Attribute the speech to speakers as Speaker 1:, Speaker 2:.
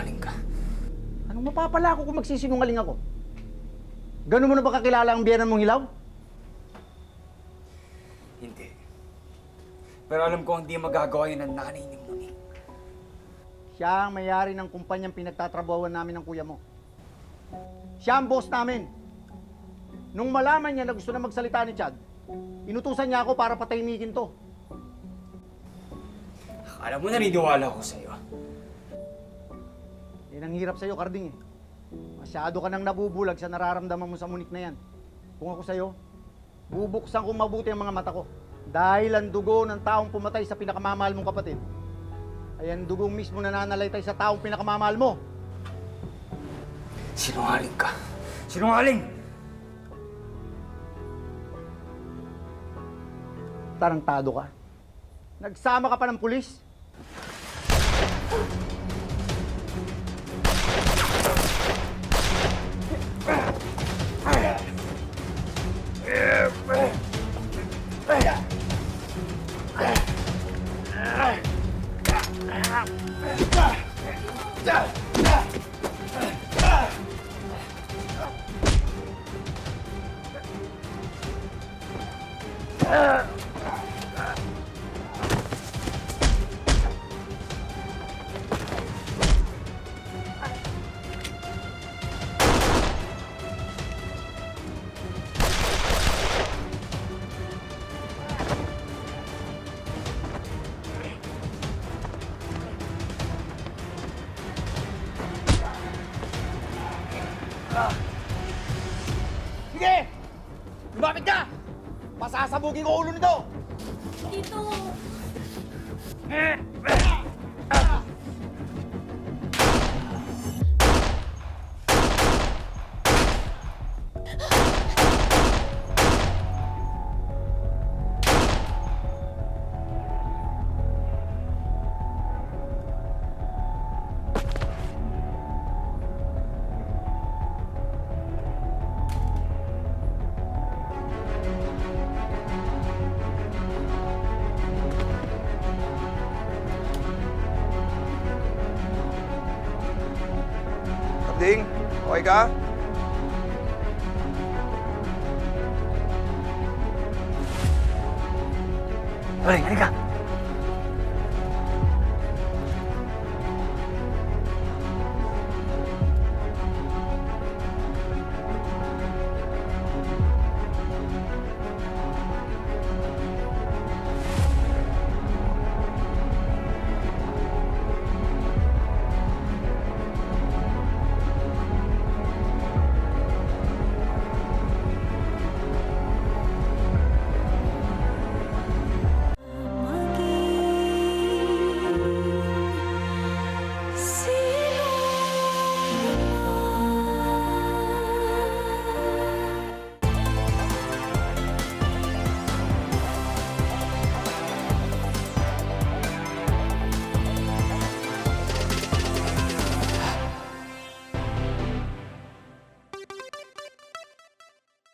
Speaker 1: Sinungaling ka.
Speaker 2: Anong mapapala ako kung magsisinungaling ako? Ganun mo na ba kakilala ang biyanan mong hilaw?
Speaker 1: Hindi. Pero alam ko hindi magagawa yun ng nanay ni Monique.
Speaker 2: Siya ang mayari ng kumpanyang pinagtatrabawan namin ng kuya mo. Siya ang boss namin. Nung malaman niya na gusto na magsalita ni Chad, inutusan niya ako para patahimikin to.
Speaker 1: Alam mo, naniniwala ako sa'yo.
Speaker 2: Yan ang hirap sa'yo, Karding eh. Masyado ka nang nabubulag sa nararamdaman mo sa munik na yan. Kung ako sa'yo, bubuksan kong mabuti ang mga mata ko. Dahil ang dugo ng taong pumatay sa pinakamamahal mong kapatid, ay ang dugong mismo nananalaytay sa taong pinakamamahal mo.
Speaker 1: Sinungaling ka. Sinungaling!
Speaker 2: Tarantado ka. Nagsama ka pa ng pulis? Ah! Sige! Lumapit ka! Pasasabugin ko ulo nito!
Speaker 3: Dito!
Speaker 4: Karding, okay ka?
Speaker 1: Ay, halika!